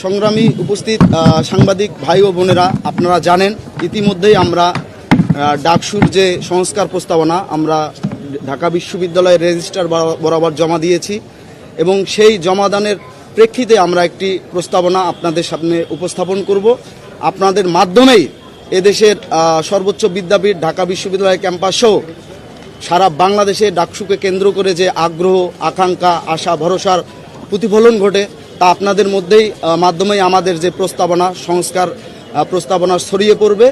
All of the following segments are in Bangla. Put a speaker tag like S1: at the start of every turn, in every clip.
S1: সংগ্রামী উপস্থিত সাংবাদিক ভাই ও বোনেরা, আপনারা জানেন, ইতিমধ্যেই আমরা ডাকসুর যে সংস্কার প্রস্তাবনা, আমরা ঢাকা বিশ্ববিদ্যালয়ের রেজিস্ট্রার বরা- বরাবর জমা দিয়েছি এবং সেই জমাদানের প্রেক্ষিতে আমরা একটি প্রস্তাবনা আপনাদের সামনে উপস্থাপন করব। আপনাদের মাধ্যমেই এদেশের সর্বোচ্চ বিদ্যাপীঠ ঢাকা বিশ্ববিদ্যালয় ক্যাম্পাস সহ সারা বাংলাদেশে ডাকসুকে কেন্দ্র করে যে আগ্রহ, আকাঙ্ক্ষা, আশা, ভরসার প্রতিফলন ঘটে তা আপনাদের মধ্যেই মাধ্যমেই আমাদের যে প্রস্তাবনা, সংস্কার প্রস্তাবনা ছড়িয়ে পড়বে।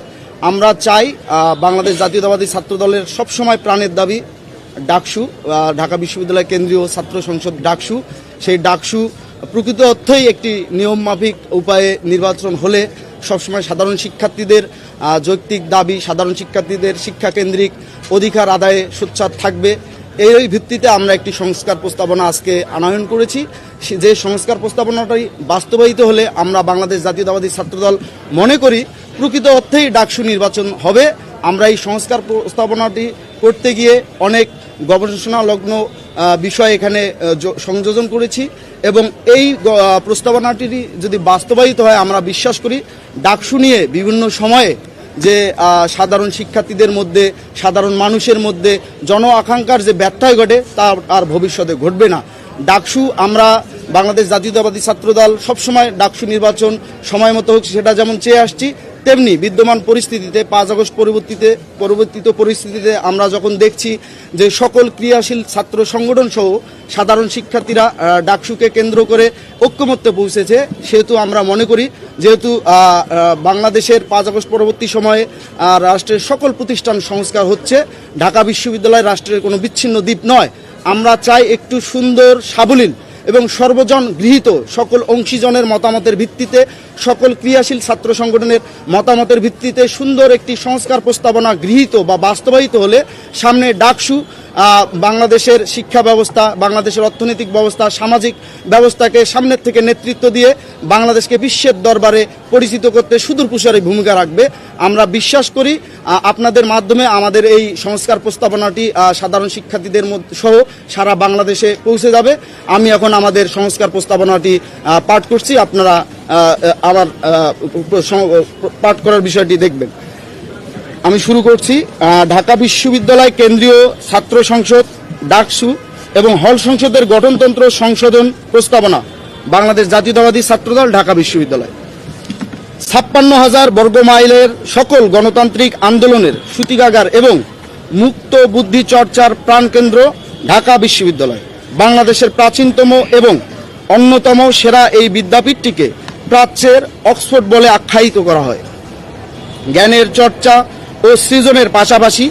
S1: আমরা চাই বাংলাদেশ জাতীয়তাবাদী ছাত্র দলের সবসময় প্রাণের দাবি, ডাকসু ঢাকা বিশ্ববিদ্যালয় কেন্দ্রীয় ছাত্র সংসদ ডাকসু। সেই ডাকসু প্রকৃত অর্থেই একটি নিয়মমাফিক উপায়ে নির্বাচন হলে সবসময় সাধারণ শিক্ষার্থীদের যৌক্তিক দাবি, সাধারণ শিক্ষার্থীদের শিক্ষাকেন্দ্রিক অধিকার আদায়ে সোচ্চার থাকবে। এই ভিত্তিতে আমরা একটি সংস্কার প্রস্তাবনা আজকে আনয়ন করেছি। যে সংস্কার প্রস্তাবনাটাই বাস্তবায়িত হলে আমরা বাংলাদেশ জাতীয়তাবাদী ছাত্রদল মনে করি প্রকৃত অর্থেই ডাকসু নির্বাচন হবে। আমরা এই সংস্কার প্রস্তাবনাটি করতে গিয়ে অনেক গবেষণা লগ্ন বিষয় এখানে সংযোজন করেছি এবং এই প্রস্তাবনাটি যদি বাস্তবায়িত হয়, আমরা বিশ্বাস করি ডাকসু নিয়ে বিভিন্ন সময়ে যে সাধারণ শিক্ষার্থীদের মধ্যে, সাধারণ মানুষের মধ্যে জন আকাঙ্ক্ষার যে ব্যর্থায় ঘটে, তা আর ভবিষ্যতে ঘটবে না। ডাকসু, আমরা বাংলাদেশ জাতীয়তাবাদী ছাত্রদল সবসময় ডাকসু নির্বাচন সময় মতো হোক সেটা যেমন চেয়ে আসছি তেমনি বিদ্যমান পরিস্থিতিতে, পাঁচ আগস্ট পরবর্তীতে, পরবর্তীত পরিস্থিতিতে আমরা যখন দেখছি যে সকল ক্রিয়াশীল ছাত্র সংগঠন সহ সাধারণ শিক্ষার্থীরা ডাকসুকে কেন্দ্র করে ঐক্যমত্যে পৌঁছেছে, সেহেতু আমরা মনে করি যেহেতু বাংলাদেশের পাঁচ আগস্ট পরবর্তী সময়ে রাষ্ট্রের সকল প্রতিষ্ঠান সংস্কার হচ্ছে, ঢাকা বিশ্ববিদ্যালয় রাষ্ট্রের কোনো বিচ্ছিন্ন দ্বীপ নয়। আমরা চাই একটু সুন্দর, সাবলীল এবং সর্বজন গৃহীত সকল অংশীজনের মতামতের ভিত্তিতে সকল ক্রিয়াশীল ছাত্র সংগঠনের মতামতের ভিত্তিতে সুন্দর একটি সংস্কার প্রস্তাবনা গৃহীত বা বাস্তবায়িত হলে সামনে ডাকসু বাংলাদেশের শিক্ষা ব্যবস্থা, বাংলাদেশের অর্থনৈতিক ব্যবস্থা, সামাজিক ব্যবস্থাকে সামনের থেকে নেতৃত্ব দিয়ে বাংলাদেশকে বিশ্বের দরবারে পরিচিত করতে সুদূর প্রসারী ভূমিকা রাখবে। আমরা বিশ্বাস করি আপনাদের মাধ্যমে আমাদের এই সংস্কার প্রস্তাবনাটি সাধারণ শিক্ষার্থীদের সহ সারা বাংলাদেশে পৌঁছে যাবে। আমি এখন আমাদের সংস্কার প্রস্তাবনাটি পাঠ করছি। আপনারা আমার পাঠ করার বিষয়টি দেখবেন। আমি শুরু করছি ঢাকা বিশ্ববিদ্যালয় কেন্দ্রীয় ছাত্র সংসদ, ডাকসু এবং হল সংসদের গঠনতন্ত্র সংশোধন প্রস্তাবনা, বাংলাদেশ জাতীয়তাবাদী ছাত্রদল, ঢাকা বিশ্ববিদ্যালয়। ছাপ্পান্ন হাজার বর্গ মাইলের সকল গণতান্ত্রিক আন্দোলনের সূতিকাগার এবং মুক্ত বুদ্ধি চর্চার প্রাণকেন্দ্র ঢাকা বিশ্ববিদ্যালয়, বাংলাদেশের প্রাচীনতম এবং অন্যতম সেরা এই বিদ্যাপীঠটিকে প্রাচ্যের অক্সফোর্ড বলে আখ্যায়িত করা হয়। জ্ঞানের চর্চা ও সৃজনের পাশাপাশি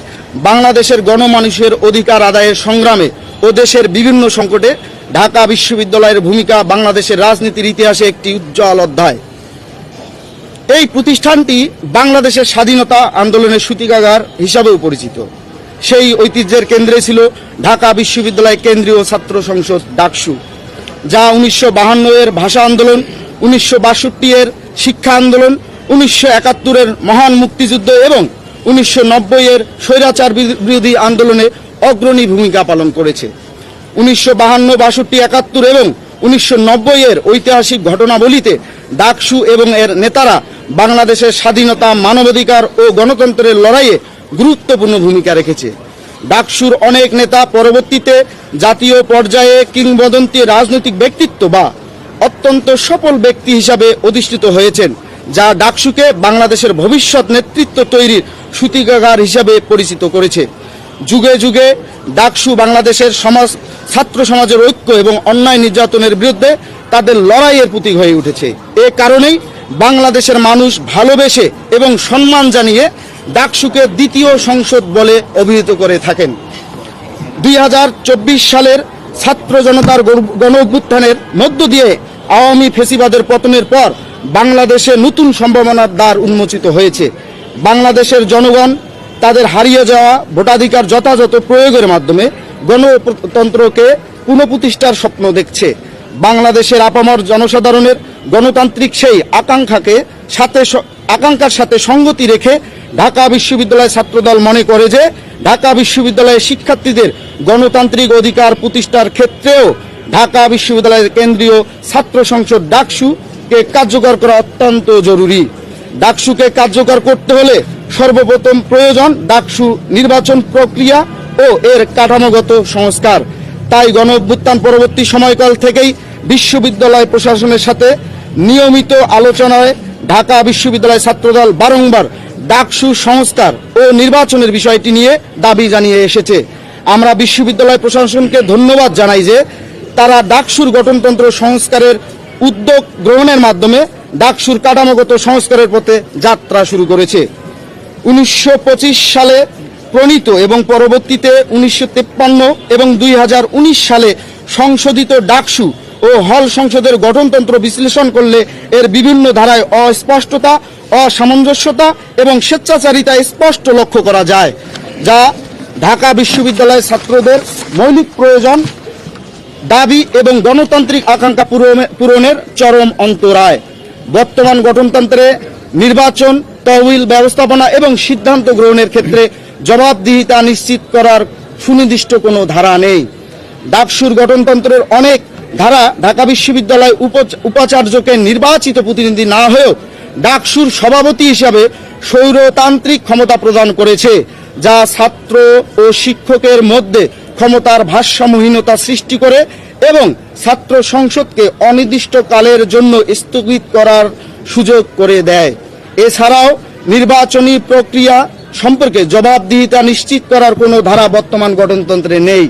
S1: বাংলাদেশের গণমানুষের অধিকার আদায়ের সংগ্রামে ও দেশের বিভিন্ন সংকটে ঢাকা বিশ্ববিদ্যালয়ের ভূমিকা বাংলাদেশের রাজনীতির ইতিহাসে একটি উজ্জ্বল অধ্যায়। এই প্রতিষ্ঠানটি বাংলাদেশের স্বাধীনতা আন্দোলনের সূতিকাগার হিসাবেও পরিচিত। সেই ঐতিহ্যের কেন্দ্রে ছিল ঢাকা বিশ্ববিদ্যালয় কেন্দ্রীয় ছাত্র সংসদ ডাকসু, যা উনিশশো এর ভাষা আন্দোলন, উনিশশো বাষট্টি এর শিক্ষা আন্দোলন, উনিশশো একাত্তরের মহান মুক্তিযুদ্ধ এবং উনিশশো নব্বই এর স্বৈরাচার বিরোধী আন্দোলনে অগ্রণী ভূমিকা পালন করেছে। উনিশশো বাহান্ন, বাষট্টি, একাত্তর এবং উনিশশো নব্বই এর ঐতিহাসিক ঘটনাবলিতে ডাকসু এবং এর নেতারা বাংলাদেশের স্বাধীনতা, মানবাধিকার ও গণতন্ত্রের লড়াইয়ে গুরুত্বপূর্ণ ভূমিকা রেখেছে। ডাকসুর অনেক নেতা পরবর্তীতে জাতীয় পর্যায়ে কিংবদন্তি রাজনৈতিক ব্যক্তিত্ব বা অত্যন্ত সফল ব্যক্তি হিসাবে অধিষ্ঠিত হয়েছেন, যা ডাকসুকে বাংলাদেশের ভবিষ্যৎ নেতৃত্ব তৈরির সূতিকাগার হিসাবে পরিচিত করেছে। যুগে যুগে ডাকসু বাংলাদেশের সমাজ, ছাত্র সমাজের ঐক্য এবং অন্যায় নির্যাতনের বিরুদ্ধে তাদের লড়াইয়ের প্রতীক হয়ে উঠেছে। এ কারণেই বাংলাদেশের মানুষ ভালোবেসে এবং সম্মান জানিয়ে ডাকসুকে দ্বিতীয় সংসদ বলে অভিহিত করে থাকেন। দুই হাজার চব্বিশ সালের ছাত্র জনতার গণ- অভ্যুত্থানের মধ্য দিয়ে আওয়ামী ফেসিবাদের পতনের পর বাংলাদেশে নতুন সম্ভাবনার দ্বার উন্মোচিত হয়েছে। বাংলাদেশের জনগণ তাদের হারিয়ে যাওয়া ভোটাধিকার যথাযথ প্রয়োগের মাধ্যমে গণতন্ত্রকে পুনঃপ্রতিষ্ঠার স্বপ্ন দেখছে। বাংলাদেশের আপামর জনসাধারণের গণতান্ত্রিক সেই আকাঙ্ক্ষাকে সাথে আকাঙ্ক্ষার সাথে সঙ্গতি রেখে ঢাকা বিশ্ববিদ্যালয় ছাত্রদল মনে করে যে ঢাকা বিশ্ববিদ্যালয়ের শিক্ষার্থীদের গণতান্ত্রিক অধিকার প্রতিষ্ঠার ক্ষেত্রেও ঢাকা বিশ্ববিদ্যালয়ের কেন্দ্রীয় ছাত্র সংসদ ডাকসুকে কার্যকর করা অত্যন্ত জরুরি। ডাকসুকে কার্যকর করতে হলে সর্বপ্রথম প্রয়োজন ডাকসু নির্বাচন প্রক্রিয়া ও এর কাঠামোগত সংস্কার। তাই গণ পরবর্তী সময়কাল থেকেই বিশ্ববিদ্যালয় প্রশাসনের সাথে নিয়মিত আলোচনায় ঢাকা বিশ্ববিদ্যালয় ছাত্রদল বারংবার ডাকসু সংস্কার ও নির্বাচনের বিষয়টি নিয়ে দাবি জানিয়ে এসেছে। আমরা বিশ্ববিদ্যালয় প্রশাসনকে ধন্যবাদ জানাই যে তারা ডাকসুর গঠনতন্ত্র সংস্কারের উদ্যোগ গ্রহণের মাধ্যমে ডাকসুর কাঠামোগত সংস্কারের পথে যাত্রা শুরু করেছে। উনিশশো পঁচিশ সালে প্রণীত এবং পরবর্তীতে উনিশশো এবং দুই হাজার উনিশ সালে সংশোধিত ডাকসু ও হল সংসদের গঠনতন্ত্র বিশ্লেষণ করলে এর বিভিন্ন ধারায় অস্পষ্টতা, অসামঞ্জস্যতা এবং স্বেচ্ছাচারিতা স্পষ্ট লক্ষ্য করা যায়, যা ঢাকা বিশ্ববিদ্যালয়ের ছাত্রদের মৌলিক প্রয়োজন, দাবি এবং গণতান্ত্রিক আকাঙ্ক্ষা পূরণে- পূরণের চরম অন্তরায়। বর্তমান গঠনতন্ত্রে নির্বাচন, তহবিল ব্যবস্থাপনা এবং সিদ্ধান্ত গ্রহণের ক্ষেত্রে জবাবদিহিতা নিশ্চিত করার সুনির্দিষ্ট কোনো ধারা নেই। ডাকসুর গঠনতন্ত্রের অনেক ধারা ঢাকা বিশ্ববিদ্যালয় উপ- উপাচার্যকে নির্বাচিত প্রতিনিধি না হয়েও ডাকসুর সভাপতি হিসাবে স্বৈরতান্ত্রিক ক্ষমতা প্রদান করেছে, যা ছাত্র ও শিক্ষকের মধ্যে ক্ষমতার ভারসাম্যহীনতা সৃষ্টি করে এবং ছাত্র সংসদকে অনির্দিষ্টকালের জন্য স্থগিত করার সুযোগ করে দেয়। এছাড়াও নির্বাচনী প্রক্রিয়া সম্পর্কে জবাবদিহিতা নিশ্চিত করার কোনো ধারা বর্তমান গঠনতন্ত্রে নেই।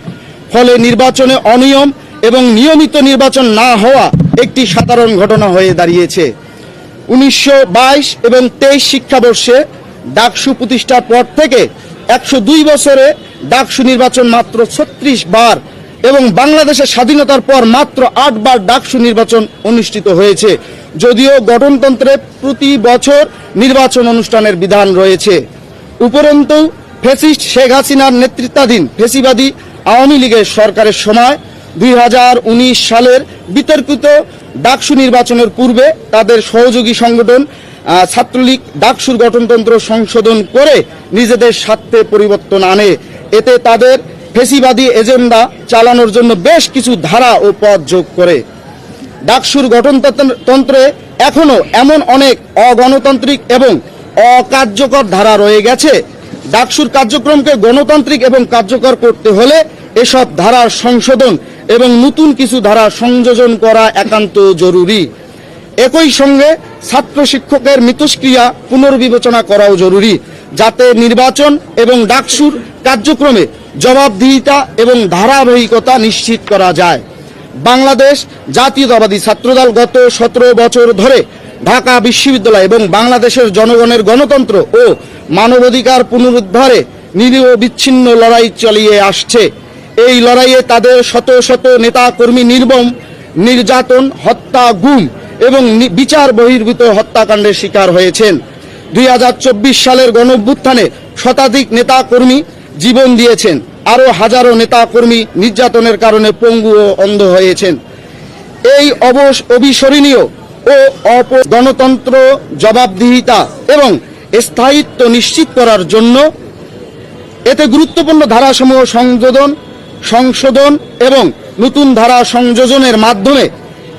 S1: ফলে নির্বাচনে অনিয়ম এবং নিয়মিত নির্বাচন না হওয়া একটি সাধারণ ঘটনা হয়ে দাঁড়িয়েছে। উনিশশো বাইশ এবং তেইশ শিক্ষাবর্ষে ডাকসু প্রতিষ্ঠার পর থেকে একশো দুই বছরে ডাকসু নির্বাচন মাত্র ছত্রিশ বার এবং বাংলাদেশের স্বাধীনতার পর মাত্র আটবার ডাকসু নির্বাচন অনুষ্ঠিত হয়েছে। যদিও গঠনতন্ত্রে প্রতি বছর নির্বাচন অনুষ্ঠানের বিধান রয়েছে। উপরন্তু ফেসিস্ট শেখ হাসিনার নেতৃত্বাধীন ফেসিবাদী আওয়ামী লীগের সরকারের সময় দুই হাজার উনিশ সালের বিতর্কিত ডাকসু নির্বাচনের পূর্বে তাদের সহযোগী সংগঠন ছাত্রলীগ ডাকসুর গঠনতন্ত্র সংশোধন করে নিজেদের স্বার্থে পরিবর্তন আনে। এতে তাদের ফেসিবাদী এজেন্ডা চালানোর জন্য বেশ কিছু ধারা ও পথ যোগ করে। ডাকসুর গঠনতন্ত্রে এখনও এমন অনেক অগণতান্ত্রিক এবং অকার্যকর ধারা রয়ে গেছে। ডাকসুর কার্যক্রমকে গণতান্ত্রিক এবং কার্যকর করতে হলে এসব ধারার সংশোধন এবং নতুন কিছু ধারা সংযোজন করা একান্ত জরুরি। একই সঙ্গে ছাত্র শিক্ষকের মিতস্ক্রিয়া পুনর্বিবেচনা করাও জরুরি, যাতে নির্বাচন এবং ডাকসুর কার্যক্রমে জবাবদিহিতা এবং ধারাবাহিকতা নিশ্চিত করা যায়। বাংলাদেশ জাতীয়তাবাদী ছাত্রদল গত সতেরো বছর ধরে ঢাকা বিশ্ববিদ্যালয় এবং বাংলাদেশের জনগণের গণতন্ত্র ও মানবাধিকার পুনরুদ্ধারে নিরীহ বিচ্ছিন্ন লড়াই চালিয়ে আসছে। এই লড়াইয়ে তাদের শত শত নেতা কর্মী নির্মম নির্যাতন, হত্যা, গুম এবং বিচার বহির্ভূত হত্যাকাণ্ডের শিকার হয়েছেন। দুই হাজার চব্বিশ সালের গণঅভ্যুত্থানে শতাধিক নেতা কর্মী জীবন দিয়েছেন। আরও হাজারো নেতা কর্মী নির্যাতনের কারণে পঙ্গু ও অন্ধ হয়েছেন। এই অবস অবিস্মরণীয় ও অপ গণতন্ত্র জবাবদিহিতা এবং স্থায়িত্ব নিশ্চিত করার জন্য এতে গুরুত্বপূর্ণ ধারাসমূহ সংযোজন, সংশোধন এবং নতুন ধারা সংযোজনের মাধ্যমে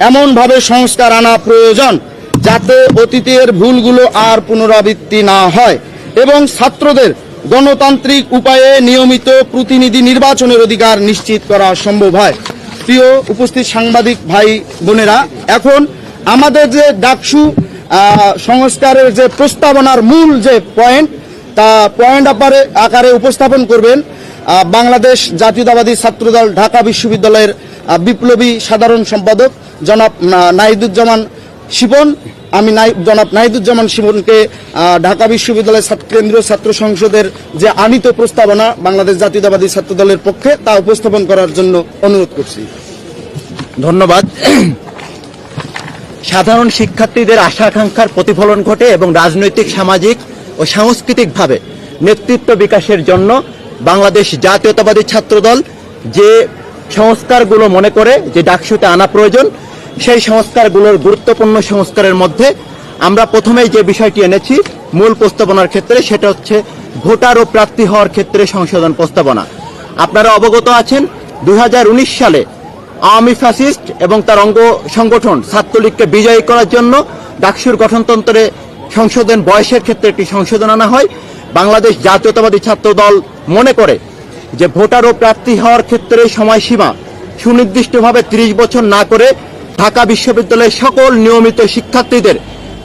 S1: এমনভাবে সংস্কার আনা প্রয়োজন যাতে অতীতের ভুলগুলো আর পুনরাবৃত্তি না হয় এবং ছাত্রদের গণতান্ত্রিক উপায়ে নিয়মিত প্রতিনিধি নির্বাচনের অধিকার নিশ্চিত করা সম্ভব হয়। প্রিয় উপস্থিত সাংবাদিক ভাই বোনেরা, এখন আমাদের যে ডাকসু সংস্কারের যে প্রস্তাবনার মূল যে পয়েন্ট, তা পয়েন্ট আকারে আকারে উপস্থাপন করবেন বাংলাদেশ জাতীয়তাবাদী ছাত্রদল ঢাকা বিশ্ববিদ্যালয়ের বিপ্লবী সাধারণ সম্পাদক জনাব নাহিদুজ্জামান শিবন, আমি নাই- জনাব নাহিদুজ্জামান শিবনকে ঢাকা বিশ্ববিদ্যালয়ের ছাত্র- কেন্দ্রীয় ছাত্র সংসদের যে আনিত প্রস্তাবনা বাংলাদেশ জাতীয়তাবাদী ছাত্রদলের পক্ষে, তা উপস্থাপন করার জন্য অনুরোধ করছি।
S2: ধন্যবাদ। সাধারণ শিক্ষার্থীদের আশা আকাঙ্ক্ষার প্রতিফলন ঘটে এবং রাজনৈতিক, সামাজিক ও সাংস্কৃতিকভাবে নেতৃত্ব বিকাশের জন্য বাংলাদেশ জাতীয়তাবাদী ছাত্রদল যে সংস্কারগুলো মনে করে, যে ডাকসুতে আনা প্রয়োজন সেই সংস্কারগুলোর গুরুত্বপূর্ণ সংস্কারের মধ্যে আমরা প্রথমেই যে বিষয়টি এনেছি, মূল প্রস্তাবনার ক্ষেত্রে, সেটা হচ্ছে ভোটার ও প্রার্থী হওয়ার ক্ষেত্রে সংশোধন প্রস্তাবনা। আপনারা অবগত আছেন দু হাজার উনিশ সালে আওয়ামী ফ্যাসিস্ট এবং তার অঙ্গ সংগঠন ছাত্রলীগকে বিজয়ী করার জন্য ডাকসুর গঠনতন্ত্রে সংশোধন বয়সের ক্ষেত্রে একটি সংশোধন আনা হয়। বাংলাদেশ জাতীয়তাবাদী ছাত্র দল মনে করে যে ভোটার ও প্রার্থী হওয়ার ক্ষেত্রে সময়সীমা সুনির্দিষ্টভাবে ত্রিশ বছর না করে ঢাকা বিশ্ববিদ্যালয়ের সকল নিয়মিত শিক্ষার্থীদের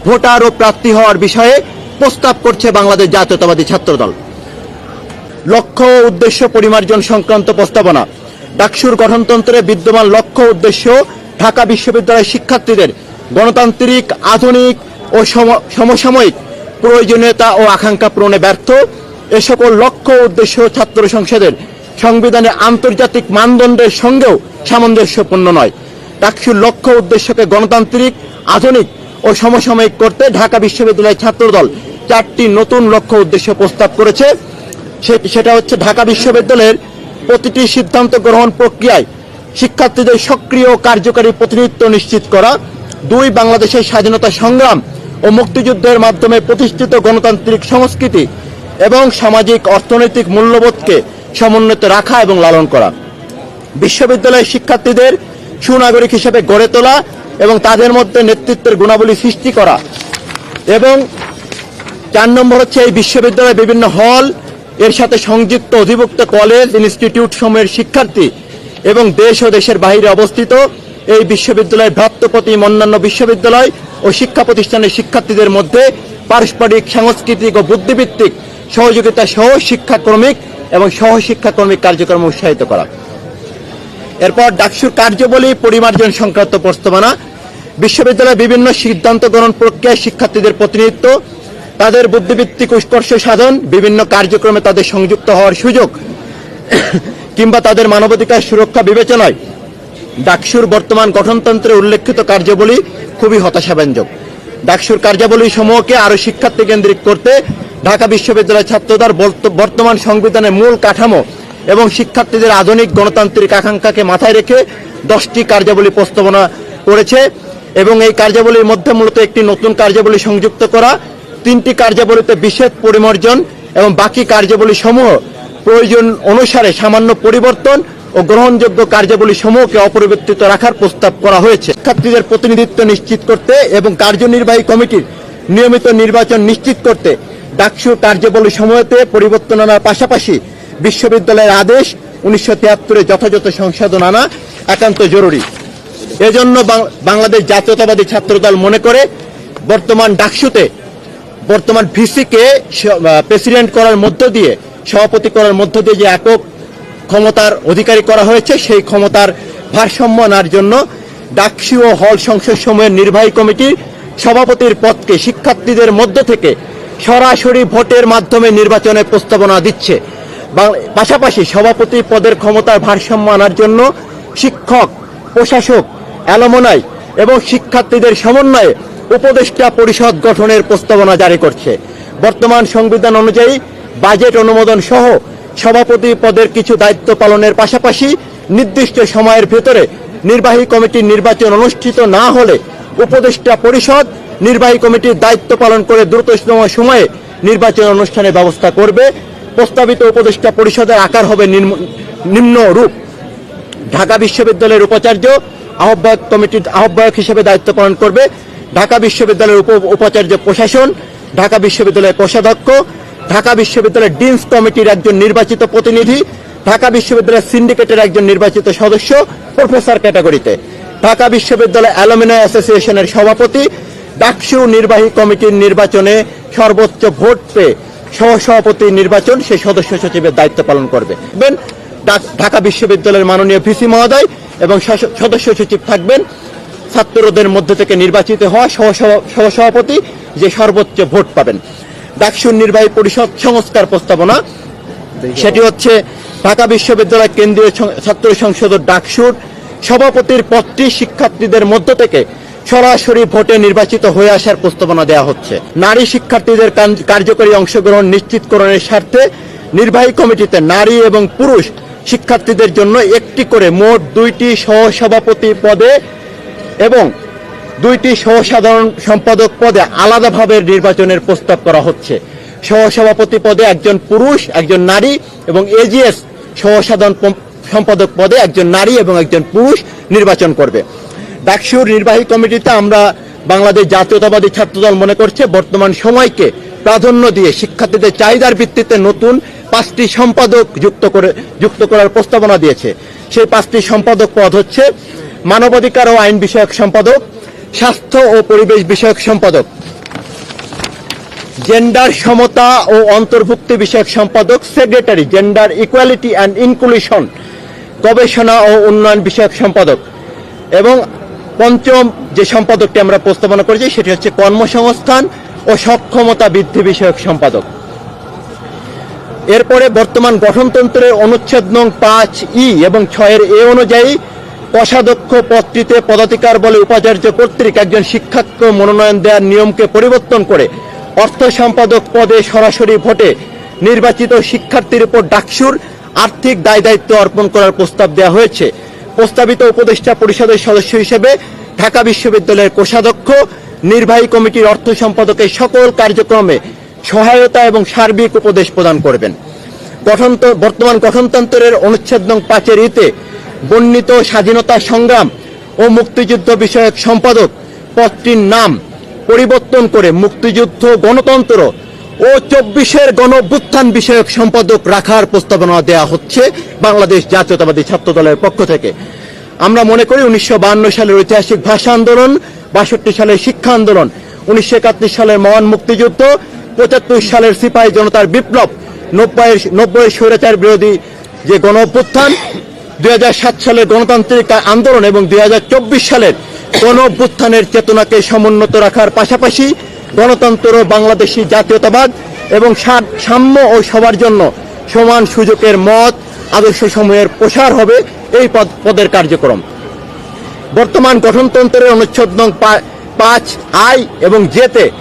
S2: ভোটার ও প্রার্থী হওয়ার বিষয়ে প্রস্তাব করছে বাংলাদেশ জাতীয়তাবাদী ছাত্রদল। লক্ষ্য ও উদ্দেশ্য পরিমার্জন সংক্রান্ত প্রস্তাবনা। ডাকসুর গঠনতন্ত্রে বিদ্যমান লক্ষ্য উদ্দেশ্য ঢাকা বিশ্ববিদ্যালয়ের শিক্ষার্থীদের গণতান্ত্রিক, আধুনিক ও সম- সমসাময়িক প্রয়োজনীয়তা ও আকাঙ্ক্ষা পূরণে ব্যর্থ। এ সকল লক্ষ্য উদ্দেশ্য ছাত্র সংসদের সংবিধানের আন্তর্জাতিক মানদণ্ডের সঙ্গেও সামঞ্জস্যপূর্ণ নয়। ডাকসুর লক্ষ্য উদ্দেশ্যকে গণতান্ত্রিক, আধুনিক ও সমসাময়িক করতে ঢাকা বিশ্ববিদ্যালয়ের ছাত্রদল চারটি নতুন লক্ষ্য উদ্দেশ্য প্রস্তাব করেছে। সেটা হচ্ছে ঢাকা বিশ্ববিদ্যালয়ের প্রতিটি সিদ্ধান্ত গ্রহণ প্রক্রিয়ায় শিক্ষার্থীদের সক্রিয় কার্যকারী প্রতিনিধিত্ব নিশ্চিত করা, দুই বাংলাদেশের স্বাধীনতা সংগ্রাম ও মুক্তিযুদ্ধের মাধ্যমে প্রতিষ্ঠিত গণতান্ত্রিক সংস্কৃতি এবং সামাজিক অর্থনৈতিক মূল্যবোধকে সমুন্নত রাখা এবং লালন করা। বিশ্ববিদ্যালয়ের শিক্ষার্থীদের সুনাগরিক হিসেবে গড়ে তোলা এবং তাদের মধ্যে নেতৃত্বের গুণাবলী সৃষ্টি করা। এবং চার নম্বর হচ্ছে এই বিশ্ববিদ্যালয়ের বিভিন্ন হল, এর সাথে সংযুক্ত অধিভুক্ত কলেজ, ইনস্টিটিউট সমূহের শিক্ষার্থী এবং দেশ ও দেশের বাইরে অবস্থিত এই বিশ্ববিদ্যালয়ের ভ্রাত্যপ্রতিম অন্যান্য বিশ্ববিদ্যালয় ও শিক্ষা প্রতিষ্ঠানের শিক্ষার্থীদের মধ্যে পারস্পরিক, সাংস্কৃতিক ও বুদ্ধিভিত্তিক সহযোগিতা সহ শিক্ষাক্রমিক এবং সহ সহশিক্ষাক্রমিক কার্যক্রম উৎসাহিত করা। এরপর ডাকসুর কার্যবলী, পরিমার্জন সংক্রান্ত প্রস্তাবনা বিশ্ববিদ্যালয়ের বিভিন্ন সিদ্ধান্ত গ্রহণ প্রক্রিয়ায় শিক্ষার্থীদের প্রতিনিধিত্ব, তাদের বুদ্ধিভিত্তিক উৎকর্ষ সাধন, বিভিন্ন কার্যক্রমে তাদের সংযুক্ত হওয়ার সুযোগ, কিংবা তাদের মানবাধিকার সুরক্ষা বিবেচনায় ডাকসুর বর্তমান গঠনতন্ত্রে উল্লেখিত কার্যাবলী খুবই হতাশাব্যঞ্জক। ডাকসুর কার্যাবলী সমূহকে আরও শিক্ষার্থী কেন্দ্রিক করতে ঢাকা বিশ্ববিদ্যালয়ের ছাত্রদল বর্ত- বর্তমান সংবিধানের মূল কাঠামো এবং শিক্ষার্থীদের আধুনিক গণতান্ত্রিক আকাঙ্ক্ষাকে মাথায় রেখে দশটি কার্যাবলী প্রস্তাবনা করেছে এবং এই কার্যাবলীর মধ্যে মূলত একটি নতুন কার্যাবলী সংযুক্ত করা, তিনটি কার্যাবলীতে বিশেষ পরিমার্জন এবং বাকি কার্যাবলী সমূহ প্রয়োজন অনুসারে সামান্য পরিবর্তন ও গ্রহণযোগ্য কার্যাবলী সমূহকে অপরিবর্তিত রাখার প্রস্তাব করা হয়েছে। শিক্ষার্থীদের প্রতিনিধিত্ব নিশ্চিত করতে এবং কার্যনির্বাহী কমিটির নিয়মিত নির্বাচন নিশ্চিত করতে ডাকসু কার্যাবলী সমূহতে পরিবর্তন আনার পাশাপাশি বিশ্ববিদ্যালয়ের আদেশ উনিশশো তিয়াত্তরে যথাযথ সংশোধন আনা একান্ত জরুরি। এজন্য বাংলাদেশ জাতীয়তাবাদী ছাত্রদল মনে করে বর্তমান ডাকসুতে বর্তমান ভিসিকে প্রেসিডেন্ট করার মধ্য দিয়ে, সভাপতি করার মধ্য দিয়ে যে একক ক্ষমতার অধিকারী করা হয়েছে, সেই ক্ষমতার ভারসাম্য আনার জন্য ডাকসু ও হল সংসদ সমূহের নির্বাহী কমিটির সভাপতির পদকে শিক্ষার্থীদের মধ্য থেকে সরাসরি ভোটের মাধ্যমে নির্বাচনের প্রস্তাবনা দিচ্ছে। পাশাপাশি সভাপতি পদের ক্ষমতার ভারসাম্য আনার জন্য শিক্ষক, প্রশাসক, অ্যালমনাই এবং শিক্ষার্থীদের সমন্বয়ে উপদেষ্টা পরিষদ গঠনের প্রস্তাবনা জারি করছে। বর্তমান সংবিধান অনুযায়ী বাজেট অনুমোদন সহ সভাপতি পদের কিছু দায়িত্ব পালনের পাশাপাশি নির্দিষ্ট সময়ের ভেতরে নির্বাহী কমিটির নির্বাচন অনুষ্ঠিত না হলে উপদেষ্টা পরিষদ নির্বাহী কমিটির দায়িত্ব পালন করে দ্রুততম সময়ে নির্বাচন অনুষ্ঠানের ব্যবস্থা করবে। প্রস্তাবিত উপদেষ্টা পরিষদের আকার হবে নিম্ন- রূপ। ঢাকা বিশ্ববিদ্যালয়ের উপাচার্য আহ্বায়ক কমিটির আহ্বায়ক হিসেবে দায়িত্ব পালন করবে ঢাকা বিশ্ববিদ্যালয়ের উপ উপাচার্য প্রশাসন, ঢাকা বিশ্ববিদ্যালয়ের কোষাধ্যক্ষ, ঢাকা বিশ্ববিদ্যালয়ের ডিনস কমিটির একজন নির্বাচিত প্রতিনিধি, ঢাকা বিশ্ববিদ্যালয়ের সিন্ডিকেটের একজন নির্বাচিত সদস্য প্রফেসর ক্যাটাগরিতে। ঢাকা বিশ্ববিদ্যালয় অ্যালুমিনাই অ্যাসোসিয়েশনের সভাপতি, ডাকসু নির্বাহী কমিটির নির্বাচনে সর্বোচ্চ ভোট পেয়ে সহসভাপতি নির্বাচন সেই সদস্য সচিবের দায়িত্ব পালন করবে। দেখবেন, ঢাকা বিশ্ববিদ্যালয়ের মাননীয় ভিসি মহোদয় এবং সদস্য সচিব থাকবেন। ছাত্রদের মধ্যে থেকে নির্বাচিত হওয়া সহসভা- সহসভাপতি যে সর্বোচ্চ ভোট পাবেন। ডাকসুর নির্বাহী পরিষদ সংস্কার প্রস্তাবনা। সেটি হচ্ছে ঢাকা বিশ্ববিদ্যালয় কেন্দ্রীয় ছাত্র সংসদ ডাকসুর সভাপতির পদটি শিক্ষার্থীদের মধ্য থেকে সরাসরি ভোটে নির্বাচিত হয়ে আসার প্রস্তাবনা দেওয়া হচ্ছে। নারী শিক্ষার্থীদের কার্যকরী অংশগ্রহণ নিশ্চিতকরণের স্বার্থে নির্বাহী কমিটিতে নারী এবং পুরুষ শিক্ষার্থীদের জন্য একটি করে মোট দুইটি সহসভাপতি পদে এবং দুইটি সহসাধারণ সম্পাদক পদে আলাদাভাবে নির্বাচনের প্রস্তাব করা হচ্ছে। সহসভাপতি পদে একজন পুরুষ, একজন নারী এবং এজিএস সহসাধারণ সম্পাদক পদে একজন নারী এবং একজন পুরুষ নির্বাচন করবে। ডাকসুর নির্বাহী কমিটিতে আমরা বাংলাদেশ জাতীয়তাবাদী ছাত্রদল মনে করছে, বর্তমান সময়কে প্রাধান্য দিয়ে শিক্ষার্থীদের চাহিদার ভিত্তিতে নতুন পাঁচটি সম্পাদক যুক্ত করে, যুক্ত করার প্রস্তাবনা দিয়েছে। সেই পাঁচটি সম্পাদক পদ হচ্ছে মানবাধিকার ও আইন বিষয়ক সম্পাদক, স্বাস্থ্য ও পরিবেশ বিষয়ক সম্পাদক, জেন্ডার সমতা ও অন্তর্ভুক্তি বিষয়ক সম্পাদক, secretary, gender equality and inclusion গবেষণা ও উন্নয়ন বিষয়ক সম্পাদক এবং পঞ্চম যে সম্পাদকটি আমরা প্রস্তাবনা করেছি, সেটি হচ্ছে কর্মসংস্থান ও সক্ষমতা বৃদ্ধি বিষয়ক সম্পাদক। এরপরে বর্তমান গঠনতন্ত্রের অনুচ্ছেদ নং পাঁচ ই এবং ছয়ের এ অনুযায়ী কোষাধ্যক্ষ পদটিতে পদাধিকার বলে উপাচার্য কর্তৃক একজন শিক্ষার্থী মনোনয়ন দেওয়ার নিয়মকে পরিবর্তন করে অর্থ সম্পাদক পদে সরাসরি ভোটে নির্বাচিত শিক্ষার্থীর উপর ডাকসুর আর্থিক দায় দায়িত্ব অর্পণ করার প্রস্তাব দেওয়া হয়েছে। প্রস্তাবিত উপদেষ্টা পরিষদের সদস্য হিসেবে ঢাকা বিশ্ববিদ্যালয়ের কোষাধ্যক্ষ, নির্বাহী কমিটির অর্থ সম্পাদকের সকল কার্যক্রমে সহায়তা এবং সার্বিক উপদেশ প্রদান করবেন। গঠন বর্তমান গঠনতন্ত্রের অনুচ্ছেদ নং পাঁচের ইতে বর্ণিত স্বাধীনতা সংগ্রাম ও মুক্তিযুদ্ধ বিষয়ক সম্পাদক পদটির নাম পরিবর্তন করে মুক্তিযুদ্ধ গণতন্ত্র ও চব্বিশের গণ অভ্যুত্থান বিষয়ক সম্পাদক রাখার প্রস্তাবনা দেওয়া হচ্ছে বাংলাদেশ জাতীয়তাবাদী ছাত্র দলের পক্ষ থেকে। আমরা মনে করি উনিশশো সালের ঐতিহাসিক ভাষা আন্দোলন, বাষট্টি সালের শিক্ষা আন্দোলন, উনিশশো একাত্তর সালের মহান মুক্তিযুদ্ধ, পঁচাত্তর সালের সিপাহী জনতার বিপ্লব, নব্বইয়ের নব্বই স্বৈরাচার বিরোধী যে গণ অভ্যুত্থান দুই সালের গণতান্ত্রিক আন্দোলন এবং দুই হাজার চব্বিশ সালের গণ অভ্যুত্থানের চেতনাকে সমুন্নত রাখার পাশাপাশি গণতন্ত্র বাংলাদেশি জাতীয়তাবাদ এবং সাম্য ও সবার জন্য সমান সুযোগের মত আদর্শ সমূহের প্রসার হবে এই পদ- পদের কার্যক্রম। বর্তমান গঠনতন্ত্রের অনুচ্ছেদ নং পাঁচ আই এবং জেতে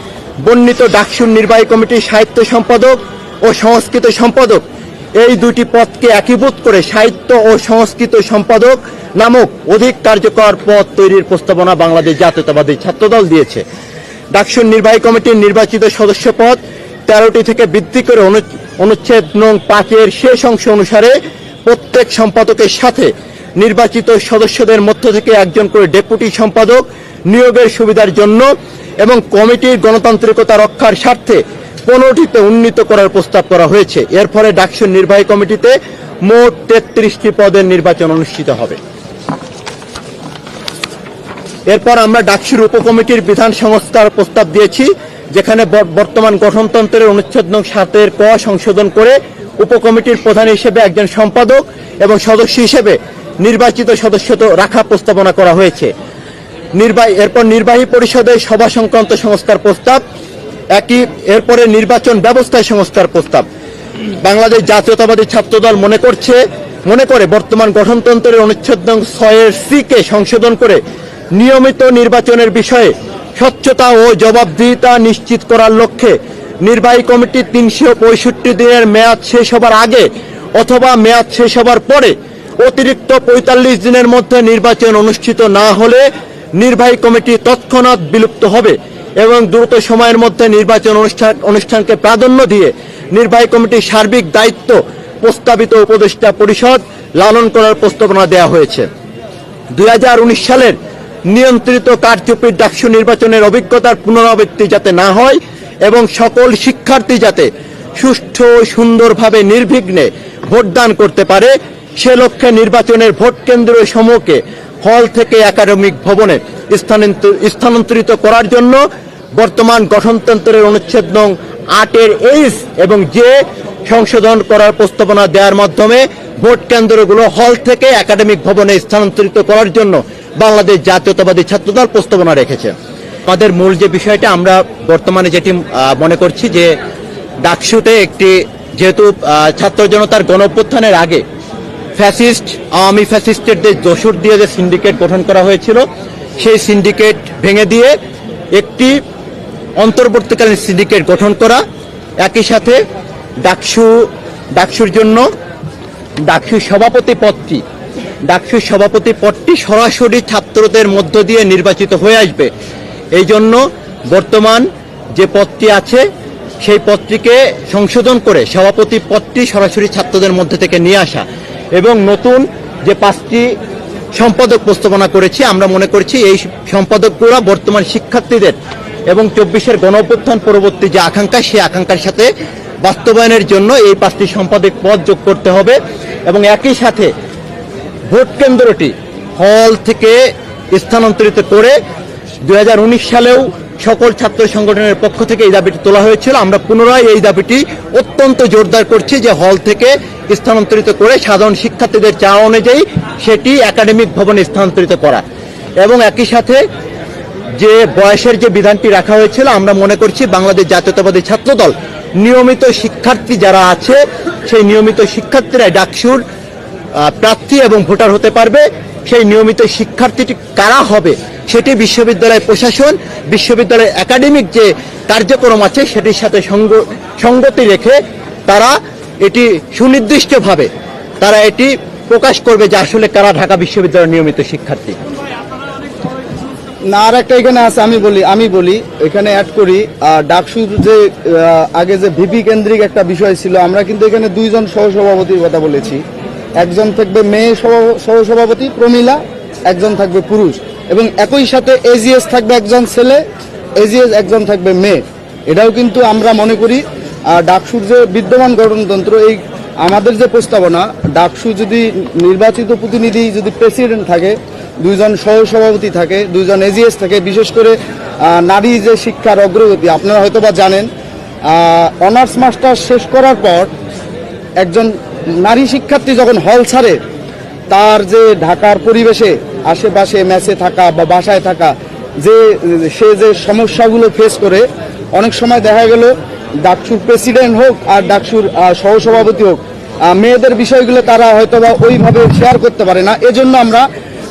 S2: বর্ণিত ডাকসুর নির্বাহী কমিটির সাহিত্য সম্পাদক ও সংস্কৃত সম্পাদক এই দুটি পদকে একীভূত করে সাহিত্য ও সংস্কৃত সম্পাদক নামক অধিক কার্যকর পদ তৈরির প্রস্তাবনা বাংলাদেশ জাতীয়তাবাদী ছাত্রদল দিয়েছে। ডাকসুর নির্বাহী কমিটির নির্বাচিত সদস্য পদ তেরোটি থেকে বৃদ্ধি করে অনুচ্ছেদ নং পাঁচের শেষ অংশ অনুসারে প্রত্যেক সম্পাদকের সাথে নির্বাচিত সদস্যদের মধ্য থেকে একজন করে ডেপুটি সম্পাদক নিয়োগের সুবিধার জন্য এবং কমিটির গণতান্ত্রিকতা রক্ষার স্বার্থে পনেরোটিতে উন্নীত করার প্রস্তাব করা হয়েছে। এর ফলে ডাকসুর নির্বাহী কমিটিতে মোট তেত্রিশটি পদের নির্বাচন অনুষ্ঠিত হবে। এরপর আমরা ডাকসুর উপকমিটির বিধান সংস্থার প্রস্তাব দিয়েছি, যেখানে বর্তমান গঠনতন্ত্রের অনুচ্ছেদ নং সাতের ক সংশোধন করে উপকমিটির প্রধান হিসেবে একজন সম্পাদক এবং সদস্য হিসেবে নির্বাচিত সদস্য রাখা প্রস্তাবনা করা হয়েছে। নির্বাহী, এরপর নির্বাহী পরিষদের সভা সংক্রান্ত সংস্থার প্রস্তাব, একই, এরপরে নির্বাচন ব্যবস্থায় সংস্থার প্রস্তাব। বাংলাদেশ জাতীয়তাবাদী ছাত্রদল মনে করছে, মনে করে বর্তমান গঠনতন্ত্রের অনুচ্ছেদ নং ছয়ের সি কে সংশোধন করে নিয়মিত নির্বাচনের বিষয়ে স্বচ্ছতা ও জবাবদিহিতা নিশ্চিত করার লক্ষ্যে নির্বাহী কমিটির তিনশো পঁয়ষট্টি দিনের মেয়াদ শেষ হবার আগে অথবা মেয়াদ শেষ হবার পরে অতিরিক্ত পঁয়তাল্লিশ দিনের মধ্যে নির্বাচন অনুষ্ঠিত না হলে নির্বাহী কমিটি তৎক্ষণাৎ বিলুপ্ত হবে এবং দ্রুত সময়ের মধ্যে নির্বাচন অনুষ্ঠান অনুষ্ঠানকে প্রাধান্য দিয়ে নির্বাহী কমিটির সার্বিক দায়িত্ব প্রস্তাবিত উপদেষ্টা পরিষদ লালন করার প্রস্তাবনা দেওয়া হয়েছে। দুই হাজার উনিশ সালের নিয়ন্ত্রিত কারচুপির ডাকসু নির্বাচনের অভিজ্ঞতার পুনরাবৃত্তি যাতে না হয় এবং সকল শিক্ষার্থী যাতে সুষ্ঠু সুন্দরভাবে নির্বিঘ্নে ভোটদান করতে পারে, সে লক্ষ্যে নির্বাচনের ভোট কেন্দ্র সমূহকে হল থেকে একাডেমিক ভবনে স্থানান্তর- স্থানান্তরিত করার জন্য বর্তমান গঠনতন্ত্রের অনুচ্ছেদ নং আটের এইস এবং যে সংশোধন করার প্রস্তাবনা দেওয়ার মাধ্যমে ভোট কেন্দ্রগুলো হল থেকে একাডেমিক ভবনে স্থানান্তরিত করার জন্য বাংলাদেশ জাতীয়তাবাদী ছাত্রদল প্রস্তাবনা রেখেছে। আমাদের মূল যে বিষয়টা, আমরা বর্তমানে যেটি মনে করছি যে ডাকসুতে একটি যেহেতু ছাত্র জনতার গণঅভ্যুত্থানের আগে ফ্যাসিস্ট, আওয়ামী ফ্যাসিস্টের যে দোসর দিয়ে যে সিন্ডিকেট গঠন করা হয়েছিল, সেই সিন্ডিকেট ভেঙে দিয়ে একটি অন্তর্বর্তীকালীন সিন্ডিকেট গঠন করা, একই সাথে ডাকসু, ডাকসুর জন্য ডাকসু সভাপতি পদটি, ডাকসু সভাপতি পদটি সরাসরি ছাত্রদের মধ্য দিয়ে নির্বাচিত হয়ে আসবে। এই জন্য বর্তমান যে পদটি আছে, সেই পদটিকে সংশোধন করে সভাপতি পদটি সরাসরি ছাত্রদের মধ্যে থেকে নিয়ে আসা এবং নতুন যে পাঁচটি সম্পাদক প্রস্তাবনা করেছি, আমরা মনে করছি এই সম্পাদকগুলো বর্তমান শিক্ষার্থীদের এবং চব্বিশের গণঅভ্যুত্থান পরবর্তী যে আকাঙ্ক্ষা, সেই আকাঙ্ক্ষার সাথে বাস্তবায়নের জন্য এই পাঁচটি সম্পাদক পদ যোগ করতে হবে এবং একই সাথে ভোট কেন্দ্রটি হল থেকে স্থানান্তরিত করে দু হাজার উনিশ সালেও সকল ছাত্র সংগঠনের পক্ষ থেকে এই দাবিটি তোলা হয়েছিল। আমরা পুনরায় এই দাবিটি অত্যন্ত জোরদার করছি যে হল থেকে স্থানান্তরিত করে সাধারণ শিক্ষার্থীদের চাওয়া অনুযায়ী সেটি একাডেমিক ভবনে স্থানান্তরিত করা। এবং একই সাথে যে বয়সের যে বিধানটি রাখা হয়েছিল, আমরা মনে করছি বাংলাদেশ জাতীয়তাবাদী ছাত্রদল নিয়মিত শিক্ষার্থী যারা আছে, সেই নিয়মিত শিক্ষার্থীরা ডাকসুর প্রার্থী এবং ভোটার হতে পারবে। সেই নিয়মিত শিক্ষার্থীটি কারা হবে, সেটি বিশ্ববিদ্যালয় প্রশাসন বিশ্ববিদ্যালয়ের একাডেমিক যে কার্যক্রম আছে, সেটির সাথে সঙ্গ- সঙ্গতি রেখে তারা এটি সুনির্দিষ্টভাবে তারা এটি প্রকাশ করবে যে আসলে কারা ঢাকা বিশ্ববিদ্যালয়ের নিয়মিত শিক্ষার্থী।
S1: না আর একটা এখানে আছে, আমি বলি আমি বলি, এখানে অ্যাড করি ডাকসুর যে আগে যে ভিপি কেন্দ্রিক একটা বিষয় ছিল, আমরা কিন্তু এখানে দুইজন সহসভাপতির কথা বলেছি। একজন থাকবে মেয়ে সহ- সহসভাপতি, প্রমিলা, একজন থাকবে পুরুষ। এবং একই সাথে এজিএস থাকবে একজন ছেলে এজিএস একজন থাকবে মেয়ে। এটাও কিন্তু আমরা মনে করি ডাকসুর যে বিদ্যমান গঠনতন্ত্র, এই আমাদের যে প্রস্তাবনা, ডাকসু যদি নির্বাচিত প্রতিনিধি, যদি প্রেসিডেন্ট থাকে দুইজন সহসভাপতি থাকে, দুইজন এজিএস থাকে, বিশেষ করে নারী যে শিক্ষার অগ্রগতি, আপনারা হয়তো বা জানেন অনার্স মাস্টার শেষ করার পর একজন নারী শিক্ষার্থী যখন হল ছাড়ে, তার যে ঢাকার পরিবেশে, আশেপাশে ম্যাচে থাকা বা বাসায় থাকা, যে, সে যে সমস্যাগুলো ফেস করে, অনেক সময় দেখা গেল ডাকসুর প্রেসিডেন্ট হোক আর ডাকসুর সহসভাপতি হোক মেয়েদের বিষয়গুলো তারা হয়তো বা ওইভাবে শেয়ার করতে পারে না। এজন্য আমরা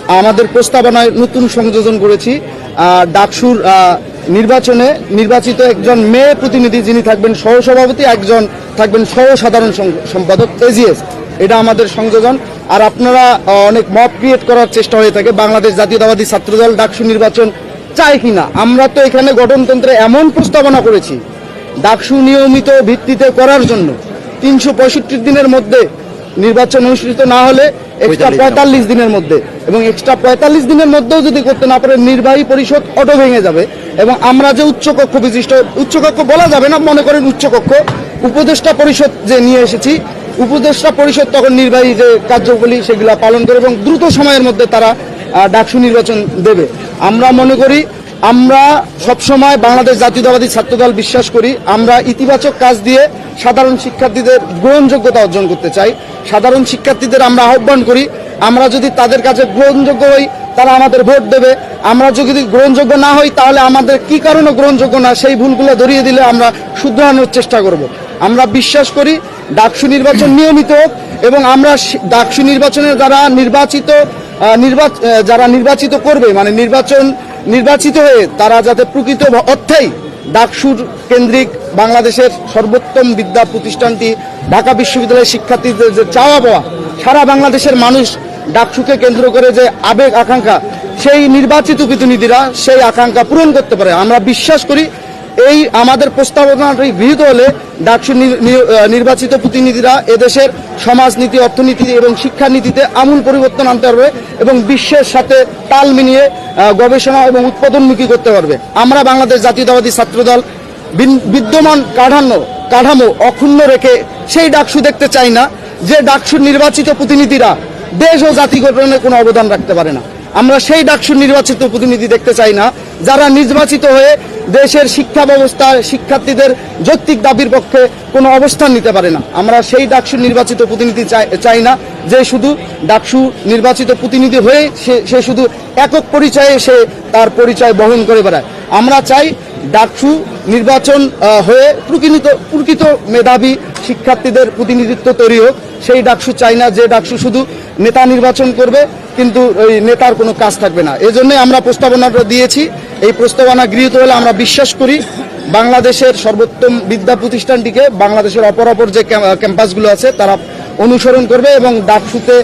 S1: আমাদের প্রস্তাবনায় নতুন সংযোজন করেছি। ডাকসুর নির্বাচনে নির্বাচিত একজন মেয়ে প্রতিনিধি যিনি থাকবেন সহসভাপতি, একজন থাকবেন সহ সাধারণ সং- সম্পাদক এজিএস এটা আমাদের সংযোজন। আর আপনারা অনেক মত ক্রিয়েট করার চেষ্টা হয়ে থাকে। বাংলাদেশ জাতীয়তাবাদী ছাত্রদল ডাকসু নির্বাচন চায় কিনা? আমরা তো এখানে গঠনতন্ত্রে এমন প্রস্তাবনা করেছি, ডাকসু নিয়মিত ভিত্তিতে করার জন্য। তিনশো পঁয়ষট্টি দিনের মধ্যে নির্বাচন অনুষ্ঠিত না হলে এক্সট্রা পঁয়তাল্লিশ দিনের মধ্যে। এবং এক্সট্রা পঁয়তাল্লিশ দিনের মধ্যেও যদি করতে না পারে নির্বাহী পরিষদ অটো ভেঙে যাবে। এবং আমরা যে উচ্চকক্ষ বিশিষ্ট উচ্চকক্ষ বলা যাবে না মনে করেন উচ্চকক্ষ উপদেষ্টা পরিষদ যে নিয়ে এসেছি উপদেষ্টা পরিষদ তখন নির্বাহী যে কার্যবলী সেগুলা পালন করে এবং দ্রুত সময়ের মধ্যে তারা ডাকসু নির্বাচন দেবে। আমরা মনে করি আমরা সবসময় বাংলাদেশ জাতীয়তাবাদী ছাত্রদল বিশ্বাস করি। আমরা ইতিবাচক কাজ দিয়ে সাধারণ শিক্ষার্থীদের গ্রহণযোগ্যতা অর্জন করতে চাই। সাধারণ শিক্ষার্থীদের আমরা আহ্বান করি, আমরা যদি তাদের কাছে গ্রহণযোগ্য হই, তারা আমাদের ভোট দেবে। আমরা যদি গ্রহণযোগ্য না হই, তাহলে আমাদের কি কারণে গ্রহণযোগ্য না, সেই ভুলগুলো ধরিয়ে দিলে আমরা শুধরানোর চেষ্টা করব। আমরা বিশ্বাস করি, ডাকসু নির্বাচন নিয়মিত এবং আমরা ডাকসু নির্বাচনের দ্বারা নির্বাচিত নির্বাচ- যারা নির্বাচিত করবে মানে নির্বাচন নির্বাচিত হয়ে তারা যাতে প্রকৃত অর্থেই ডাকসুর কেন্দ্রিক বাংলাদেশের সর্বোত্তম বিদ্যা প্রতিষ্ঠানটি ঢাকা বিশ্ববিদ্যালয়ের শিক্ষার্থীদের যে চাওয়া পাওয়া, সারা বাংলাদেশের মানুষ ডাকসুকে কেন্দ্র করে যে আবেগ, আকাঙ্ক্ষা, সেই নির্বাচিত প্রতিনিধিরা সেই আকাঙ্ক্ষা পূরণ করতে পারে। আমরা বিশ্বাস করি এই আমাদের প্রস্তাবনাটি গৃহীত হলে ডাকসু নির্বাচিত প্রতিনিধিরা এদেশের সমাজনীতি, অর্থনীতি এবং শিক্ষানীতিতে আমূল পরিবর্তন আনতে পারবে এবং বিশ্বের সাথে তাল মিলিয়ে গবেষণা এবং উৎপাদনমুখী করতে পারবে। আমরা বাংলাদেশ জাতীয়তাবাদী ছাত্রদল বিদ্যমান কাঠামো কাঠামো অক্ষুণ্ণ রেখে সেই ডাকসু দেখতে চাই না, যে ডাকসুর নির্বাচিত প্রতিনিধিরা দেশ ও জাতি গঠনে কোনো অবদান রাখতে পারে না। আমরা সেই ডাকসুর নির্বাচিত প্রতিনিধি দেখতে চাই না। যারা নির্বাচিত হয়ে দেশের শিক্ষা ব্যবস্থা, শিক্ষার্থীদের যৌক্তিক দাবির পক্ষে কোনো অবস্থান নিতে পারে না। আমরা সেই ডাকসুর নির্বাচিত প্রতিনিধি চাই- না যে শুধু ডাকসু নির্বাচিত প্রতিনিধি হয়ে সে শুধু একক পরিচয়ে সে তার পরিচয় বহন করে বেড়ায়। আমরা চাই ডাকসু নির্বাচন হয়ে প্রকৃত প্রকৃত মেধাবী শিক্ষার্থীদের প্রতিনিধিত্ব তৈরি হোক। সেই ডাকসু চাই না, যে ডাকসু শুধু নেতা নির্বাচন করবে, কিন্তু ওই নেতার কোনো কাজ থাকবে না। এজন্যই আমরা প্রস্তাবনাটা দিয়েছি। এই প্রস্তাবনা গৃহীত হলে আমরা বিশ্বাস করি, বাংলাদেশের সর্বোত্তম বিদ্যা প্রতিষ্ঠানটিকে, বাংলাদেশের অপর অপর যে ক্যাম্পাসগুলো আছে, তারা অনুসরণ করবে এবং ডাকসুতে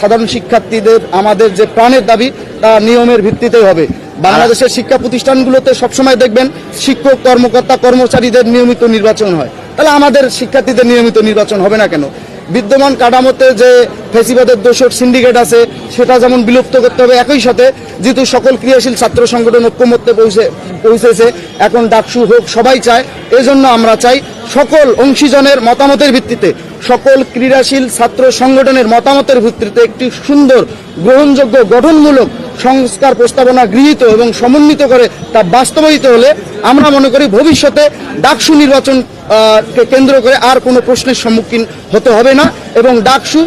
S1: সাধারণ শিক্ষার্থীদের, আমাদের যে প্রাণের দাবি, তা নিয়মের ভিত্তিতেই হবে। বাংলাদেশের শিক্ষা প্রতিষ্ঠানগুলোতে সবসময় দেখবেন শিক্ষক, কর্মকর্তা, কর্মচারীদের নিয়মিত নির্বাচন হয়। তাহলে আমাদের শিক্ষার্থীদের নিয়মিত নির্বাচন হবে না কেন? বিদ্যমান কাঠামোতে যে ফেসিবাদের দোষর সিন্ডিকেট আছে, সেটা যেমন বিলুপ্ত করতে হবে, একই সাথে যেহেতু সকল ক্রিয়াশীল ছাত্র সংগঠন ঐক্যমত্যে পৌঁছে পৌঁছেছে, এখন ডাকসু হোক সবাই চায়, এজন্য আমরা চাই সকল অংশীজনের মতামতের ভিত্তিতে, সকল ক্রীড়াশীল ছাত্র সংগঠনের মতামতের ভিত্তিতে একটি সুন্দর, গ্রহণযোগ্য, গঠনমূলক সংস্কার প্রস্তাবনা গৃহীত এবং সমন্বিত করে তা বাস্তবায়িত হলে আমরা মনে করি ভবিষ্যতে ডাকসু নির্বাচন কেন্দ্র করে আর কোনো প্রশ্নের সম্মুখীন হতে হবে না এবং ডাকসু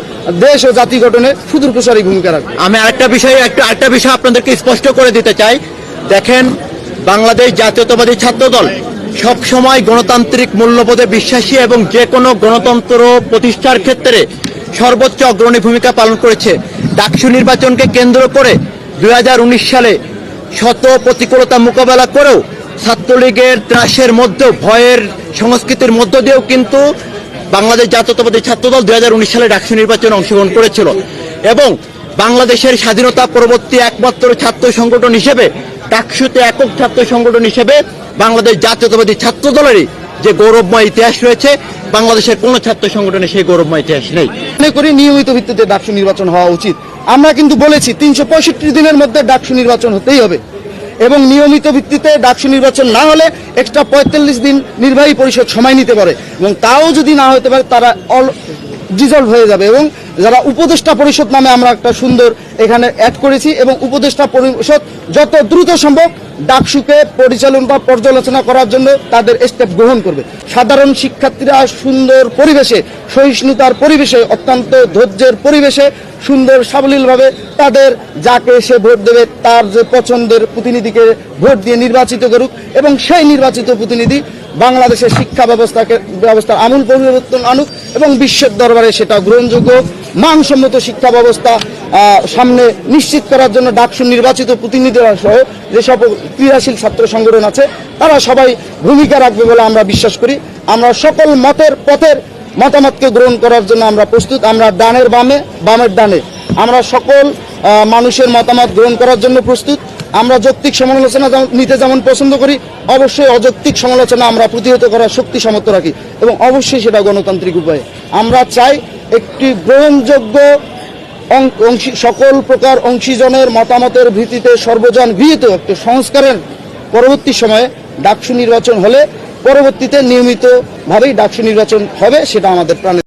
S1: দেশ ও জাতি গঠনে সুদূর প্রসারী ভূমিকা রাখবে।
S2: আমি আরেকটা বিষয়ে একটু, আরেকটা বিষয় আপনাদেরকে স্পষ্ট করে দিতে চাই। দেখেন, বাংলাদেশ জাতীয়তাবাদী ছাত্র দল সব সময় গণতান্ত্রিক মূল্যবোধে বিশ্বাসী এবং যে কোনো গণতন্ত্র প্রতিষ্ঠার ক্ষেত্রে সর্বোচ্চ অগ্রণী ভূমিকা পালন করেছে। ডাকসু নির্বাচনকে কেন্দ্র করে দু হাজার উনিশ সালে শত প্রতিকূলতা মোকাবেলা করেও ছাত্রলীগের ত্রাসের মধ্যেও, ভয়ের সংস্কৃতির মধ্য দিয়েও কিন্তু বাংলাদেশ জাতীয়তাবাদী ছাত্রদল দু হাজার উনিশ সালে ডাকসু নির্বাচনে অংশগ্রহণ করেছিল। এবং বাংলাদেশের স্বাধীনতা পরবর্তী একমাত্র ছাত্র সংগঠন হিসেবে ডাকসুতে একক ছাত্র সংগঠন হিসেবে বাংলাদেশ জাতীয়তাবাদী ছাত্র দলেরই যে গৌরবময় ইতিহাস রয়েছে, বাংলাদেশের কোনো ছাত্র সংগঠনে সেই গৌরবময় ইতিহাস নেই।
S1: মনে করি নিয়মিত ভিত্তিতে ডাকসু নির্বাচন হওয়া উচিত। আমরা কিন্তু বলেছি তিনশো পঁয়ষট্টি দিনের মধ্যে ডাকসু নির্বাচন হতেই হবে। এবং নিয়মিত ভিত্তিতে ডাকসু নির্বাচন না হলে এক্সট্রা পঁয়তাল্লিশ দিন নির্বাহী পরিষদ সময় নিতে পারে। এবং তাও যদি না হতে পারে, তারা ডিজলভ হয়ে যাবে এবং যারা উপদেষ্টা পরিষদ নামে আমরা একটা সুন্দর এখানে অ্যাড করেছি এবং উপদেষ্টা পরিষদ যত দ্রুত সম্ভব ডাকসুকে পরিচালনা বা পর্যালোচনা করার জন্য তাদের স্টেপ গ্রহণ করবে। সাধারণ শিক্ষার্থীরা সুন্দর পরিবেশে, সহিষ্ণুতার পরিবেশে, অত্যন্ত ধৈর্যের পরিবেশে সুন্দর সাবলীলভাবে তাদের যাকে সে ভোট দেবে তার যে পছন্দের প্রতিনিধিকে ভোট দিয়ে নির্বাচিত করুক এবং সেই নির্বাচিত প্রতিনিধি বাংলাদেশের শিক্ষা ব্যবস্থাকে, ব্যবস্থার আমূল পরিবর্তন আনুক। এবং বিশ্বের দরবারে সেটা গ্রহণযোগ্য। মানসম্মত শিক্ষা ব্যবস্থা সামনে নিশ্চিত করার জন্য ডাকসু নির্বাচিত প্রতিনিধিরা সহ যেসব ক্রিয়াশীল ছাত্র সংগঠন আছে, তারা সবাই ভূমিকা রাখবে বলে আমরা বিশ্বাস করি। আমরা সকল মতের পথের মতামতকে গ্রহণ করার জন্য আমরা প্রস্তুত। আমরা ডানের বামে, বামের ডানে। আমরা সকল মানুষের মতামত গ্রহণ করার জন্য প্রস্তুত। আমরা যৌক্তিক সমালোচনা নিতে যেমন পছন্দ করি, অবশ্যই অযৌক্তিক সমালোচনা আমরা প্রতিহত করার শক্তি সামর্থ্য রাখি এবং অবশ্যই সেটা গণতান্ত্রিক উপায়ে। আমরা চাই একটি গ্রহণযোগ্য সকল প্রকার অংশীজনের মতামতের ভিত্তিতে সর্বজন গৃহীত একটি সংস্কারের পরবর্তী সময়ে ডাকসু নির্বাচন হলে পরবর্তীতে নিয়মিতভাবেই ডাকসু নির্বাচন হবে, সেটা আমাদের প্রাণের